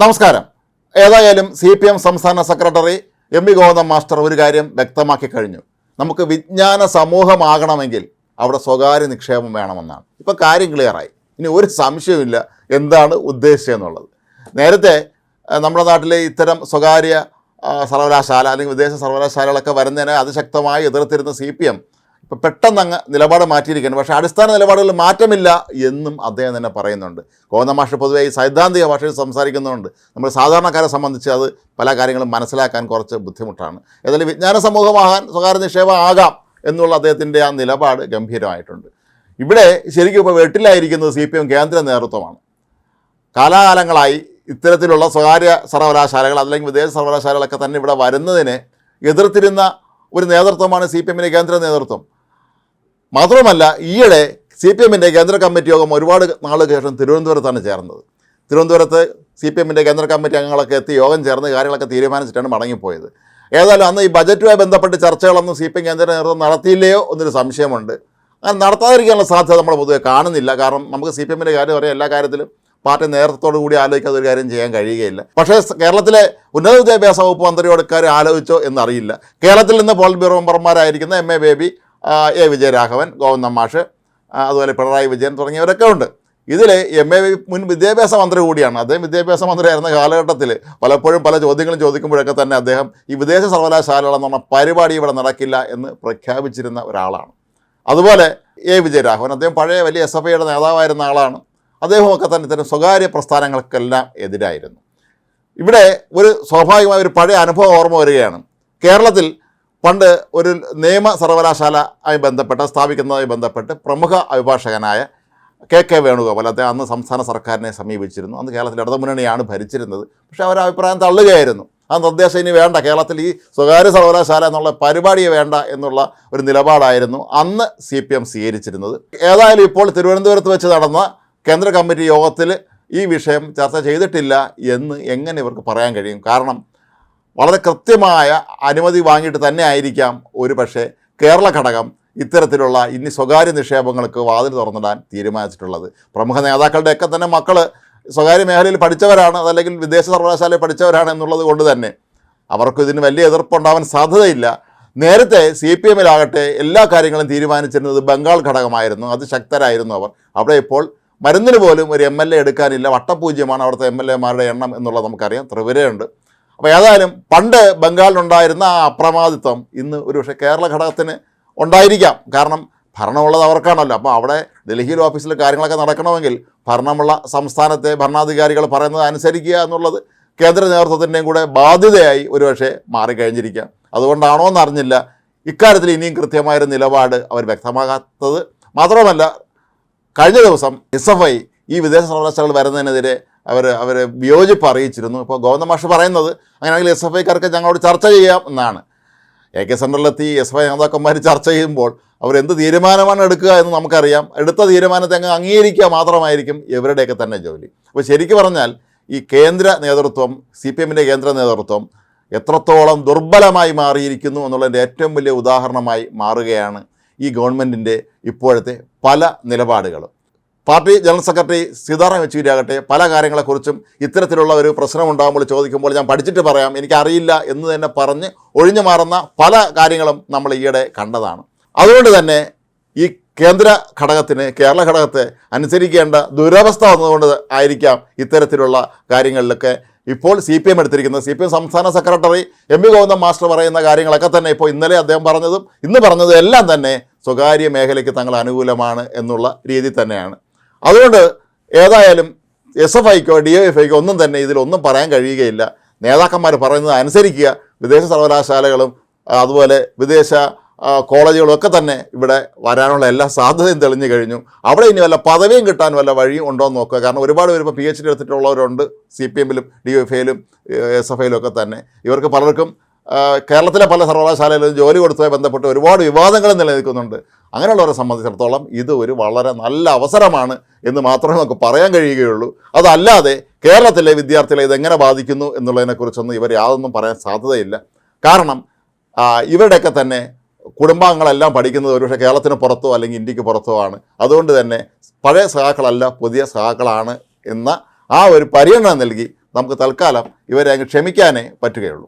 നമസ്കാരം. ഏതായാലും C P M സംസ്ഥാന secretary M V Govindan master ഒരു കാര്യം വ്യക്തമാക്കി കഴിഞ്ഞു. നമുക്ക് വിജ്ഞാന സമൂഹമാകണമെങ്കിൽ അവിടെ സ്വകാര്യ നിക്ഷേപം വേണമെന്നാണ്. ഇപ്പോൾ കാര്യം ക്ലിയറായി. ഇനി ഒരു സംശയമില്ല എന്താണ് ഉദ്ദേശിച്ചതെന്നുള്ളത്. നേരത്തെ നമ്മുടെ നാട്ടിലെ ഇത്തരം സ്വകാര്യ സർവകലാശാല അല്ലെങ്കിൽ വിദേശ സർവകലാശാലകളൊക്കെ വരുന്നതിനെ അതിശക്തമായി എതിർത്തിരുന്ന സി പി എം ഇപ്പം പെട്ടെന്ന് അങ്ങ് നിലപാട് മാറ്റിയിരിക്കുകയാണ്. പക്ഷേ അടിസ്ഥാന നിലപാടുകളിൽ മാറ്റമില്ല എന്നും അദ്ദേഹം തന്നെ പറയുന്നുണ്ട്. കോന്ന മാഷ പൊതുവെ ഈ സൈദ്ധാന്തിക ഭാഷയിൽ സംസാരിക്കുന്നതുകൊണ്ട് നമ്മൾ സാധാരണക്കാരെ സംബന്ധിച്ച് അത് പല കാര്യങ്ങളും മനസ്സിലാക്കാൻ കുറച്ച് ബുദ്ധിമുട്ടാണ്. ഏതായാലും വിജ്ഞാന സമൂഹമാകാൻ സ്വകാര്യ നിക്ഷേപം ആകാം എന്നുള്ള അദ്ദേഹത്തിന്റെ ആ നിലപാട് ഗംഭീരമായിട്ടുണ്ട്. ഇവിടെ ശരിക്കും ഇപ്പോൾ വെട്ടിലായിരിക്കുന്നത് സി പി എം കേന്ദ്ര നേതൃത്വമാണ്. കാലാകാലങ്ങളായി ഇത്തരത്തിലുള്ള സ്വകാര്യ സർവകലാശാലകൾ അല്ലെങ്കിൽ വിദേശ സർവകലാശാലകളൊക്കെ തന്നെ ഇവിടെ വരുന്നതിനെ എതിർത്തിരുന്ന ഒരു നേതൃത്വമാണ് സി പി എമ്മിന്റെ കേന്ദ്ര നേതൃത്വം. മാത്രമല്ല ഈയിടെ സി പി എമ്മിന്റെ കേന്ദ്ര കമ്മിറ്റി യോഗം ഒരുപാട് നാളുകൾക്ക് ശേഷം തിരുവനന്തപുരത്താണ് ചേർന്നത്. തിരുവനന്തപുരത്ത് സി പി എമ്മിന്റെ കേന്ദ്ര കമ്മിറ്റി അംഗങ്ങളൊക്കെ എത്തി യോഗം ചേർന്ന് കാര്യങ്ങളൊക്കെ തീരുമാനിച്ചിട്ടാണ് മടങ്ങിപ്പോയത്. ഏതായാലും അന്ന് ഈ ബജറ്റുമായി ബന്ധപ്പെട്ട് ചർച്ചകളൊന്നും സി പി എം കേന്ദ്ര നേതൃത്വം നടത്തിയില്ലയോ എന്നൊരു സംശയമുണ്ട്. അങ്ങനെ നടത്താതിരിക്കാനുള്ള സാധ്യത നമ്മൾ പൊതുവെ കാണുന്നില്ല. കാരണം നമുക്ക് സി പി എമ്മിന്റെ കാര്യം അറിയാം. എല്ലാ കാര്യത്തിലും പാർട്ടി നേതൃത്വത്തോടു കൂടി ആലോചിക്കാതെ ഒരു കാര്യം ചെയ്യാൻ കഴിയുകയില്ല. പക്ഷേ കേരളത്തിലെ ഉന്നത വിദ്യാഭ്യാസ വകുപ്പ് മന്ത്രിയോട് ഇക്കാര്യം ആലോചിച്ചോ എന്നറിയില്ല. കേരളത്തിൽ നിന്ന് polit bureau മെമ്പർമാരായിരിക്കുന്ന M A Baby A Vijayaraghavan Govindan മാഷ് അതുപോലെ പിണറായി വിജയൻ തുടങ്ങിയവരൊക്കെ ഉണ്ട്. ഇതിൽ എം എ മുൻ വിദ്യാഭ്യാസ മന്ത്രി കൂടിയാണ്. അദ്ദേഹം വിദ്യാഭ്യാസ മന്ത്രിയായിരുന്ന കാലഘട്ടത്തിൽ പലപ്പോഴും പല ചോദ്യങ്ങളും ചോദിക്കുമ്പോഴൊക്കെ തന്നെ അദ്ദേഹം ഈ വിദേശ സർവകലാശാലകളെന്ന് പറഞ്ഞ പരിപാടി ഇവിടെ നടക്കില്ല എന്ന് പ്രഖ്യാപിച്ചിരുന്ന ഒരാളാണ്. അതുപോലെ എ വിജയരാഘവൻ അദ്ദേഹം പഴയ വലിയ എസ് എഫ് ഐയുടെ നേതാവായിരുന്ന ആളാണ്. അദ്ദേഹമൊക്കെ തന്നെ ഇത്തരം സ്വകാര്യ പ്രസ്ഥാനങ്ങൾക്കെല്ലാം എതിരായിരുന്നു. ഇവിടെ ഒരു സ്വാഭാവികമായ ഒരു പഴയ അനുഭവം ഓർമ്മ വരികയാണ്. കേരളത്തിൽ പണ്ട് ഒരു നിയമ സർവകലാശാല ആയി ബന്ധപ്പെട്ട് സ്ഥാപിക്കുന്നതുമായി ബന്ധപ്പെട്ട് പ്രമുഖ അഭിഭാഷകനായ കെ കെ വേണുഗോപാൽ അദ്ദേഹം അന്ന് സംസ്ഥാന സർക്കാരിനെ സമീപിച്ചിരുന്നു. അന്ന് കേരളത്തിൽ ഇടതുമുന്നണിയാണ് ഭരിച്ചിരുന്നത്. പക്ഷേ അവർ അഭിപ്രായം തള്ളുകയായിരുന്നു. ആ നിർദ്ദേശം ഇനി വേണ്ട കേരളത്തിൽ ഈ സ്വകാര്യ സർവകലാശാല എന്നുള്ള പരിപാടിയെ വേണ്ട എന്നുള്ള ഒരു നിലപാടായിരുന്നു അന്ന് സി പി എം സ്വീകരിച്ചിരുന്നത്. ഏതായാലും ഇപ്പോൾ തിരുവനന്തപുരത്ത് വെച്ച് നടന്ന കേന്ദ്ര കമ്മിറ്റി യോഗത്തിൽ ഈ വിഷയം ചർച്ച ചെയ്തിട്ടില്ല എന്ന് എങ്ങനെ ഇവർക്ക് പറയാൻ കഴിയും? കാരണം വളരെ കൃത്യമായ അനുമതി വാങ്ങിയിട്ട് തന്നെ ആയിരിക്കാം ഒരു പക്ഷേ കേരള ഘടകം ഇത്തരത്തിലുള്ള ഇനി സ്വകാര്യ നിക്ഷേപങ്ങൾക്ക് വാതിൽ തുറന്നിടാൻ തീരുമാനിച്ചിട്ടുള്ളത്. പ്രമുഖ നേതാക്കളുടെയൊക്കെ തന്നെ മക്കൾ സ്വകാര്യ മേഖലയിൽ പഠിച്ചവരാണ് അതല്ലെങ്കിൽ വിദേശ സർവകലാശാലയിൽ പഠിച്ചവരാണ് എന്നുള്ളത് കൊണ്ട് തന്നെ അവർക്ക് ഇതിന് വലിയ എതിർപ്പുണ്ടാവാൻ സാധ്യതയില്ല. നേരത്തെ സി പി എമ്മിലാകട്ടെ എല്ലാ കാര്യങ്ങളും തീരുമാനിച്ചിരുന്നത് ബംഗാൾ ഘടകമായിരുന്നു. അത് ശക്തരായിരുന്നു അവർ. അവിടെ ഇപ്പോൾ മരുന്നിന് പോലും ഒരു എം എൽ എ എടുക്കാനില്ല. വട്ടപൂജ്യമാണ് അവിടുത്തെ എം എൽ എമാരുടെ എണ്ണം എന്നുള്ളത് നമുക്കറിയാം. ത്രിപുരയുണ്ട്. അപ്പോൾ ഏതായാലും പണ്ട് ബംഗാളിലുണ്ടായിരുന്ന ആ അപ്രമാദിത്വം ഇന്ന് ഒരു പക്ഷേ കേരള ഘടകത്തിന് ഉണ്ടായിരിക്കാം. കാരണം ഭരണമുള്ളത് അവർക്കാണല്ലോ. അപ്പോൾ അവിടെ ഡൽഹിയിൽ ഓഫീസിൽ കാര്യങ്ങളൊക്കെ നടക്കണമെങ്കിൽ ഭരണമുള്ള സംസ്ഥാനത്തെ ഭരണാധികാരികൾ പറയുന്നത് അനുസരിക്കുക എന്നുള്ളത് കേന്ദ്ര നേതൃത്വത്തിന്റെയും കൂടെ ബാധ്യതയായി ഒരുപക്ഷെ മാറിക്കഴിഞ്ഞിരിക്കാം. അതുകൊണ്ടാണോ എന്നറിഞ്ഞില്ല. ഇക്കാര്യത്തിൽ ഇനിയും കൃത്യമായൊരു നിലപാട് അവർ വ്യക്തമാകാത്തത് മാത്രമല്ല കഴിഞ്ഞ ദിവസം എസ് എഫ് ഐ ഈ വിദേശ സർവകലാശാലകൾ വരുന്നതിനെതിരെ അവർ അവർ വിയോജിപ്പ് അറിയിച്ചിരുന്നു. ഇപ്പോൾ ഗോവിന്ദ മാഷ് പറയുന്നത് അങ്ങനെയാണെങ്കിൽ എസ് എഫ് ഐക്കാർക്ക് ഞങ്ങളോട് ചർച്ച ചെയ്യാം എന്നാണ്. എ കെ സെന്ററിലെത്തി എസ് എഫ് ഐ നേതാക്കന്മാർ ചർച്ച ചെയ്യുമ്പോൾ അവർ എന്ത് തീരുമാനമാണ് എടുക്കുക എന്ന് നമുക്കറിയാം. എടുത്ത തീരുമാനത്തെ അങ്ങ് അംഗീകരിക്കുക മാത്രമായിരിക്കും ഇവരുടെയൊക്കെ തന്നെ ജോലി. അപ്പോൾ ശരിക്കും പറഞ്ഞാൽ ഈ കേന്ദ്ര നേതൃത്വം സി പി എമ്മിന്റെ കേന്ദ്ര നേതൃത്വം എത്രത്തോളം ദുർബലമായി മാറിയിരിക്കുന്നു എന്നുള്ളതിന്റെ ഏറ്റവും വലിയ ഉദാഹരണമായി മാറുകയാണ് ഈ ഗവൺമെന്റിന്റെ ഇപ്പോഴത്തെ പല നിലപാടുകളും. Party general secretary Sitaram Yechury ആകട്ടെ പല കാര്യങ്ങളെക്കുറിച്ചും ഇത്തരത്തിലുള്ള ഒരു പ്രശ്നം ഉണ്ടാകുമ്പോൾ ചോദിക്കുമ്പോൾ ഞാൻ പഠിച്ചിട്ട് പറയാം എനിക്കറിയില്ല എന്ന് തന്നെ പറഞ്ഞ് ഒഴിഞ്ഞു മാറുന്ന പല കാര്യങ്ങളും നമ്മൾ ഈയിടെ കണ്ടതാണ്. അതുകൊണ്ട് തന്നെ ഈ കേന്ദ്ര ഘടകത്തിന് കേരള ഘടകത്തെ അനുസരിക്കേണ്ട ദുരവസ്ഥ വന്നതുകൊണ്ട് ആയിരിക്കാം ഇത്തരത്തിലുള്ള കാര്യങ്ങളിലൊക്കെ ഇപ്പോൾ സി പി എം എടുത്തിരിക്കുന്നത്. സി പി എം സംസ്ഥാന secretary M V Govindan master പറയുന്ന കാര്യങ്ങളൊക്കെ തന്നെ ഇപ്പോൾ ഇന്നലെ അദ്ദേഹം പറഞ്ഞതും ഇന്ന് പറഞ്ഞതും എല്ലാം തന്നെ സ്വകാര്യ മേഖലയ്ക്ക് തങ്ങൾ അനുകൂലമാണ് എന്നുള്ള രീതി തന്നെയാണ്. അതുകൊണ്ട് ഏതായാലും എസ് എഫ് ഐക്കോ ഡി എഫ് ഐക്കോ ഒന്നും തന്നെ ഇതിലൊന്നും പറയാൻ കഴിയുകയില്ല. നേതാക്കന്മാർ പറയുന്നത് അനുസരിക്കുക. വിദേശ സർവകലാശാലകളും അതുപോലെ വിദേശ കോളേജുകളൊക്കെ തന്നെ ഇവിടെ വരാനുള്ള എല്ലാ സാധ്യതയും തെളിഞ്ഞു കഴിഞ്ഞു. അവിടെ ഇനി വല്ല പദവിയും കിട്ടാൻ വല്ല വഴിയും ഉണ്ടോ എന്ന് നോക്കുക. കാരണം ഒരുപാട് പേര് ഇപ്പോൾ പി എച്ച് ഡി എടുത്തിട്ടുള്ളവരുണ്ട്. സി പി എമ്മിലും ഡി എഫ് ഐയിലും എസ് എഫ് ഐയിലും ഒക്കെ തന്നെ. ഇവർക്ക് പലർക്കും കേരളത്തിലെ പല സർവകലാശാലയിലും ജോലി കൊടുത്തതുമായി ബന്ധപ്പെട്ട് ഒരുപാട് വിവാദങ്ങൾ നിലനിൽക്കുന്നുണ്ട്. അങ്ങനെയുള്ളവരെ സംബന്ധിച്ചിടത്തോളം ഇത് ഒരു വളരെ നല്ല അവസരമാണ് എന്ന് മാത്രമേ നമുക്ക് പറയാൻ കഴിയുകയുള്ളൂ. അതല്ലാതെ കേരളത്തിലെ വിദ്യാർത്ഥികളെ ഇതെങ്ങനെ ബാധിക്കുന്നു എന്നുള്ളതിനെക്കുറിച്ചൊന്നും ഇവർ യാതൊന്നും പറയാൻ സാധ്യതയില്ല. കാരണം ഇവരുടെയൊക്കെ തന്നെ കുടുംബാംഗങ്ങളെല്ലാം പഠിക്കുന്നത് ഒരുപക്ഷെ കേരളത്തിന് പുറത്തോ അല്ലെങ്കിൽ ഇന്ത്യയ്ക്ക് പുറത്തോ ആണ്. അതുകൊണ്ട് തന്നെ പഴയ സഹാക്കളല്ല പുതിയ സഹാക്കളാണ് എന്ന ആ ഒരു പരിഗണന നൽകി നമുക്ക് തൽക്കാലം ഇവരെ അങ്ങ് ക്ഷമിക്കാനേ പറ്റുകയുള്ളൂ.